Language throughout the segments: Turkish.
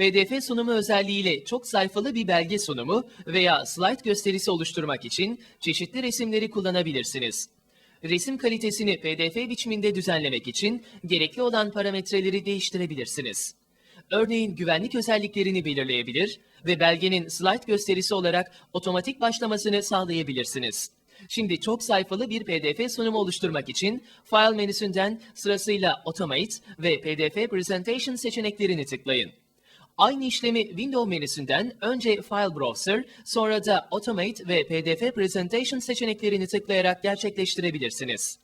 PDF sunumu özelliğiyle çok sayfalı bir belge sunumu veya slide gösterisi oluşturmak için çeşitli resimleri kullanabilirsiniz. Resim kalitesini PDF biçiminde düzenlemek için gerekli olan parametreleri değiştirebilirsiniz. Örneğin güvenlik özelliklerini belirleyebilir ve belgenin slide gösterisi olarak otomatik başlamasını sağlayabilirsiniz. Şimdi çok sayfalı bir PDF sunumu oluşturmak için File menüsünden sırasıyla Automate ve PDF Presentation seçeneklerini tıklayın. Aynı işlemi Window menüsünden önce File Browser, sonra da Automate ve PDF Presentation seçeneklerini tıklayarak gerçekleştirebilirsiniz.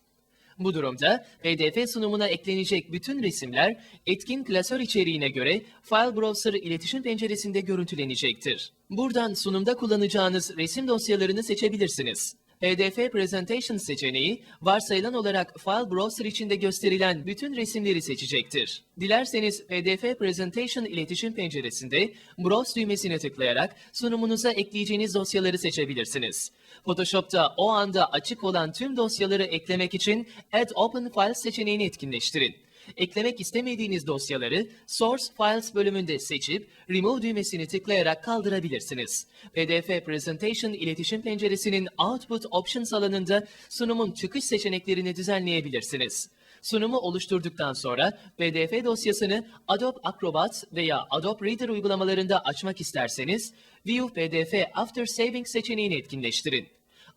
Bu durumda PDF sunumuna eklenecek bütün resimler etkin klasör içeriğine göre File Browser iletişim penceresinde görüntülenecektir. Buradan sunumda kullanacağınız resim dosyalarını seçebilirsiniz. PDF Presentation seçeneği varsayılan olarak File Browser içinde gösterilen bütün resimleri seçecektir. Dilerseniz PDF Presentation iletişim penceresinde Browse düğmesine tıklayarak sunumunuza ekleyeceğiniz dosyaları seçebilirsiniz. Photoshop'ta o anda açık olan tüm dosyaları eklemek için Add Open Files seçeneğini etkinleştirin. Eklemek istemediğiniz dosyaları Source Files bölümünde seçip Remove düğmesini tıklayarak kaldırabilirsiniz. PDF Presentation iletişim penceresinin Output Options alanında sunumun çıkış seçeneklerini düzenleyebilirsiniz. Sunumu oluşturduktan sonra PDF dosyasını Adobe Acrobat veya Adobe Reader uygulamalarında açmak isterseniz View PDF After Saving seçeneğini etkinleştirin.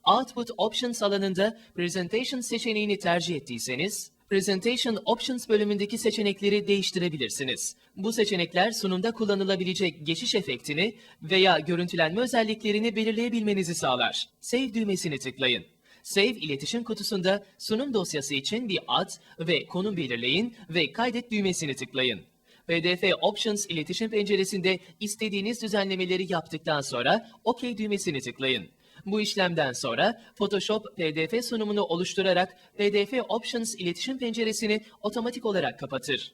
Output Options alanında Presentation seçeneğini tercih ettiyseniz, Presentation Options bölümündeki seçenekleri değiştirebilirsiniz. Bu seçenekler sunumda kullanılabilecek geçiş efektini veya görüntülenme özelliklerini belirleyebilmenizi sağlar. Save düğmesini tıklayın. Save iletişim kutusunda sunum dosyası için bir ad ve konum belirleyin ve kaydet düğmesini tıklayın. PDF Options iletişim penceresinde istediğiniz düzenlemeleri yaptıktan sonra OK düğmesini tıklayın. Bu işlemden sonra Photoshop PDF sunumunu oluşturarak PDF Options iletişim penceresini otomatik olarak kapatır.